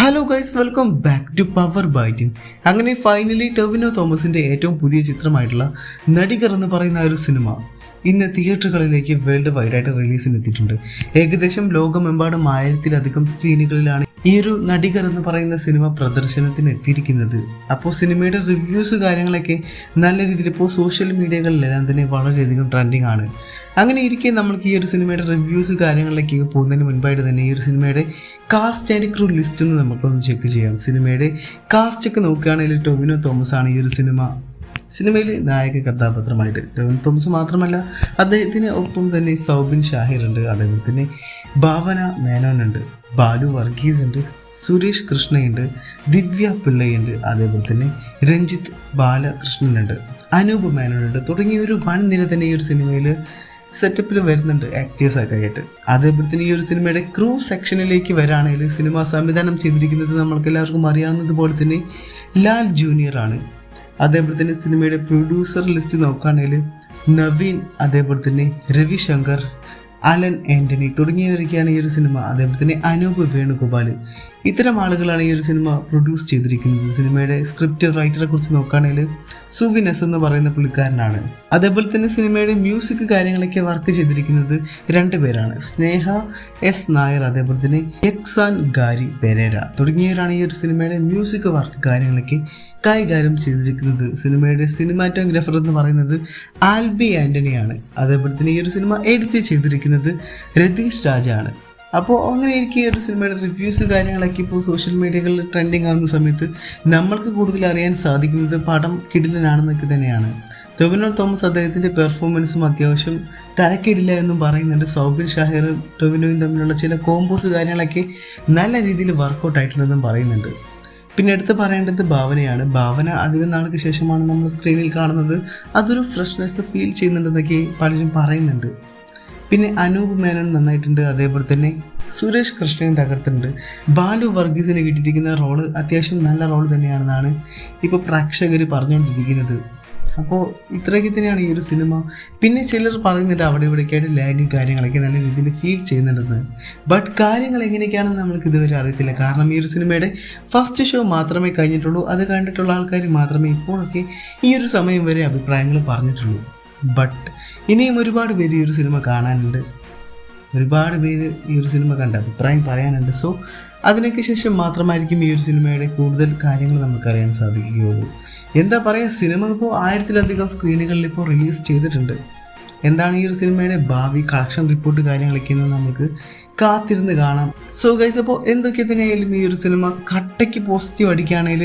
Hello guys welcome back to power biting അങ്ങനെ finally Tovino തോമസിന്റെ ഏറ്റവും പുതിയ ചിത്രമായിട്ടുള്ള നടികർ എന്ന് പറയുന്ന ഒരു സിനിമ ഇന്ന് തിയേറ്ററുകളിലേക്ക് വേൾഡ് വൈഡായിട്ട് റിലീസിന് എത്തിയിട്ടുണ്ട്. ഏകദേശം ലോകമെമ്പാടും ആയിരത്തിലധികം സ്ക്രീനുകളിലാണ് ഈ ഒരു നടികർ എന്ന് പറയുന്ന സിനിമ പ്രദർശനത്തിന് എത്തിയിരിക്കുന്നത്. അപ്പോൾ സിനിമയുടെ റിവ്യൂസ് കാര്യങ്ങളൊക്കെ നല്ല രീതിയിൽ ഇപ്പോൾ സോഷ്യൽ മീഡിയകളിലെല്ലാം തന്നെ വളരെയധികം ട്രെൻഡിങ് ആണ്. അങ്ങനെ ഇരിക്കെ നമ്മൾക്ക് ഈ ഒരു സിനിമയുടെ റിവ്യൂസ് കാര്യങ്ങളിലേക്ക് പോകുന്നതിന് മുൻപായിട്ട് തന്നെ ഈ ഒരു സിനിമയുടെ കാസ്റ്റ് ആൻഡ് ക്രൂ ലിസ്റ്റ് ഒന്ന് നമുക്കൊന്ന് ചെക്ക് ചെയ്യാം. സിനിമയുടെ കാസ്റ്റ് ഒക്കെ നോക്കുകയാണെങ്കിൽ ടൊവിനോ തോമസ് ആണ് ഈ ഒരു സിനിമ സിനിമയിൽ നായക കഥാപാത്രമായിട്ട് ടോവിൻ തോമസ് മാത്രമല്ല അദ്ദേഹത്തിന് ഒപ്പം തന്നെ സൗബിൻ ഷാഹിർ ഉണ്ട് അതേപോലെ തന്നെ ഭാവന മേനോനുണ്ട് ബാലു വർഗീസ് ഉണ്ട് സുരേഷ് കൃഷ്ണയുണ്ട് ദിവ്യ പിള്ളയുണ്ട് അതേപോലെ തന്നെ രഞ്ജിത്ത് ബാലകൃഷ്ണനുണ്ട് അനൂപ് മേനോനുണ്ട് തുടങ്ങിയ ഒരു വൺ നിര തന്നെ ഈ ഒരു സിനിമയിൽ സെറ്റപ്പിൽ വരുന്നുണ്ട് ആക്ടേഴ്സൊക്കെ ആയിട്ട്. അതേപോലെ തന്നെ ഈ ഒരു സിനിമയുടെ ക്രൂ സെക്ഷനിലേക്ക് വരാണെങ്കിൽ സിനിമ സംവിധാനം ചെയ്തിരിക്കുന്നത് നമ്മൾക്ക് എല്ലാവർക്കും അറിയാവുന്നതുപോലെ തന്നെ ലാൽ ജൂനിയർ ആണ്. അതേപോലെ തന്നെ സിനിമയുടെ പ്രൊഡ്യൂസർ ലിസ്റ്റ് നോക്കുകയാണെങ്കിൽ നവീൻ അതേപോലെ തന്നെ രവിശങ്കർ അലൻ ആന്റണി തുടങ്ങിയവരൊക്കെയാണ് ഈ ഒരു സിനിമ. അതേപോലെ തന്നെ അനൂപ് വേണുഗോപാൽ ഇത്തരം ആളുകളാണ് ഈ ഒരു സിനിമ പ്രൊഡ്യൂസ് ചെയ്തിരിക്കുന്നത്. സിനിമയുടെ സ്ക്രിപ്റ്റ് റൈറ്ററെ കുറിച്ച് നോക്കുകയാണെങ്കിൽ സുവിനസ് എന്ന് പറയുന്ന പുള്ളിക്കാരനാണ്. അതേപോലെ തന്നെ സിനിമയുടെ മ്യൂസിക് കാര്യങ്ങളൊക്കെ വർക്ക് ചെയ്തിരിക്കുന്നത് രണ്ട് പേരാണ്. സ്നേഹ എസ് നായർ അതേപോലെ തന്നെ എക്സാൻ ഗാരി പെരേര തുടങ്ങിയവരാണ് ഈ ഒരു സിനിമയുടെ മ്യൂസിക് വർക്ക് കാര്യങ്ങളൊക്കെ കൈകാര്യം ചെയ്തിരിക്കുന്നത്. സിനിമയുടെ സിനിമാറ്റോഗ്രാഫർ എന്ന് പറയുന്നത് ആൽബി ആന്റണിയാണ് അതേപോലെ തന്നെ ഈ ഒരു സിനിമ എഡിറ്റ് ചെയ്തിരിക്കുന്നത് രതീഷ് രാജാണ്. അപ്പോൾ അങ്ങനെ എനിക്ക് ഒരു സിനിമയുടെ റിവ്യൂസ് കാര്യങ്ങളൊക്കെ ഇപ്പോൾ സോഷ്യൽ മീഡിയകളിൽ ട്രെൻഡിങ് ആകുന്ന സമയത്ത് നമ്മൾക്ക് കൂടുതൽ അറിയാൻ സാധിക്കുന്നത് പടം കിടിലനാണെന്നൊക്കെ തന്നെയാണ്. ടൊവിനോ തോമസ് അദ്ദേഹത്തിന്റെ പെർഫോമൻസും അത്യാവശ്യം തരക്കിടില്ല എന്നും പറയുന്നുണ്ട്. സൗബിൻ ഷാഹിറും ടൊവിനോയും തമ്മിലുള്ള ചില കോമ്പോസ് കാര്യങ്ങളൊക്കെ നല്ല രീതിയിൽ വർക്കൗട്ട് ആയിട്ടുണ്ടെന്നും പറയുന്നുണ്ട്. പിന്നെ എടുത്ത് പറയേണ്ടത് ഭാവനയാണ്. ഭാവന അധികം നാൾക്ക് ശേഷമാണ് നമ്മൾ സ്ക്രീനിൽ കാണുന്നത്. അതൊരു ഫ്രഷ്നെസ് ഫീൽ ചെയ്യുന്നുണ്ടെന്നൊക്കെ പലരും പറയുന്നുണ്ട്. പിന്നെ അനൂപ് മേനോൻ നന്നായിട്ടുണ്ട് അതേപോലെ തന്നെ സുരേഷ് കൃഷ്ണയും തകർത്തിട്ടുണ്ട്. ബാലു വർഗീസിന് കിട്ടിയിരിക്കുന്ന റോൾ അത്യാവശ്യം നല്ല റോൾ തന്നെയാണെന്നാണ് ഇപ്പോൾ പ്രേക്ഷകർ പറഞ്ഞുകൊണ്ടിരിക്കുന്നത് അപ്പോൾ ഇത്രയൊക്കെ തന്നെയാണ് ഈ ഒരു സിനിമ. പിന്നെ ചിലർ പറയുന്നുണ്ട് അവിടെ ഇവിടേക്കായിട്ട് ലാഗ് കാര്യങ്ങളൊക്കെ നല്ല രീതിയിൽ ഫീൽ ചെയ്യുന്നുണ്ടെന്ന്. ബട്ട് കാര്യങ്ങൾ എങ്ങനെയൊക്കെയാണെന്ന് നമ്മൾക്ക് ഇതുവരെ അറിയത്തില്ല. കാരണം ഈ ഒരു സിനിമയുടെ ഫസ്റ്റ് ഷോ മാത്രമേ കഴിഞ്ഞിട്ടുള്ളൂ. അത് കണ്ടിട്ടുള്ള ആൾക്കാർ മാത്രമേ ഇപ്പോഴൊക്കെ ഈ ഒരു സമയം വരെ അഭിപ്രായങ്ങൾ പറഞ്ഞിട്ടുള്ളൂ. ബട്ട് ഇനിയും ഒരുപാട് പേര് ഈ ഒരു സിനിമ കാണാനുണ്ട്. ഒരുപാട് പേര് ഈ ഒരു സിനിമ കണ്ട് അഭിപ്രായം പറയാനുണ്ട്. സോ അതിനൊക്കെ ശേഷം മാത്രമായിരിക്കും ഈ ഒരു സിനിമയുടെ കൂടുതൽ കാര്യങ്ങൾ നമുക്കറിയാൻ സാധിക്കുകയുള്ളൂ. എന്താ പറയുക സിനിമ ഇപ്പോൾ ആയിരത്തിലധികം സ്ക്രീനുകളിൽ ഇപ്പോൾ റിലീസ് ചെയ്തിട്ടുണ്ട്. എന്താണ് ഈ ഒരു സിനിമയുടെ ഭാവി കളക്ഷൻ റിപ്പോർട്ട് കാര്യങ്ങളൊക്കെ എന്ന് നമുക്ക് കാത്തിരുന്ന് കാണാം. സോ ഗൈസ് അപ്പോൾ എന്തൊക്കെ തന്നെയായാലും ഈ ഒരു സിനിമ കട്ടയ്ക്ക് പോസിറ്റീവ് അടിക്കുകയാണെങ്കിൽ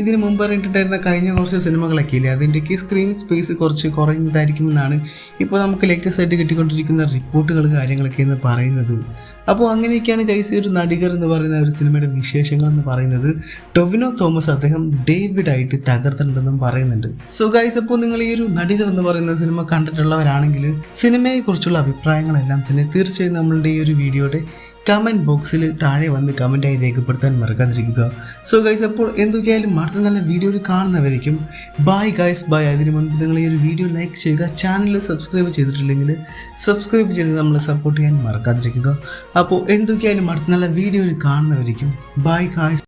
ഇതിന് മുമ്പ് ഇറങ്ങിയിട്ടുണ്ടായിരുന്ന കഴിഞ്ഞ കുറച്ച് സിനിമകളൊക്കെ ഇല്ലേ? അതിന്റെയൊക്കെ സ്ക്രീൻ സ്പേസ് കുറച്ച് കുറയുന്നതായിരിക്കുമെന്നാണ് ഇപ്പോൾ നമുക്ക് ലേറ്റസ്റ്റ് ആയിട്ട് കിട്ടിക്കൊണ്ടിരിക്കുന്ന റിപ്പോർട്ടുകൾ കാര്യങ്ങളൊക്കെ എന്ന് പറയുന്നത്. അപ്പോൾ അങ്ങനെയൊക്കെയാണ് ഗൈസ് ഒരു നടികർ എന്ന് പറയുന്ന ഒരു സിനിമയുടെ വിശേഷങ്ങൾ എന്ന് പറയുന്നത്. ടൊവിനോ തോമസ് അദ്ദേഹം ഡേവിഡ് ആയിട്ട് തകർത്തിട്ടുണ്ടെന്നും പറയുന്നുണ്ട്. സോ ഗൈസ് അപ്പോൾ നിങ്ങൾ ഈ ഒരു നടികർ എന്ന് പറയുന്ന സിനിമ കണ്ടിട്ടുള്ളവരാണെങ്കിൽ സിനിമയെക്കുറിച്ചുള്ള അഭിപ്രായങ്ങളെല്ലാം തന്നെ തീർച്ചയായും നമ്മളുടെ ഈ ഒരു വീഡിയോയുടെ കമന്റ് ബോക്സിൽ താഴെ വന്ന് കമന്റായി രേഖപ്പെടുത്താൻ മറക്കാതിരിക്കുക. സോ ഗൈസ് അപ്പോൾ എന്തൊക്കെയായാലും അടുത്ത നല്ല വീഡിയോയിൽ കാണുന്നവരേക്കും ബായ് ഗൈസ് ബായ് അതിന് മുൻപ് നിങ്ങൾ ഈ ഒരു വീഡിയോ ലൈക്ക് ചെയ്യുക ചാനൽ സബ്സ്ക്രൈബ് ചെയ്തിട്ടില്ലെങ്കിൽ സബ്സ്ക്രൈബ് ചെയ്ത് നമ്മളെ സപ്പോർട്ട് ചെയ്യാൻ മറക്കാതിരിക്കുക. അപ്പോൾ എന്തൊക്കെയായാലും അടുത്ത നല്ല വീഡിയോയിൽ കാണുന്നവരേക്കും ബായ് ഗൈസ്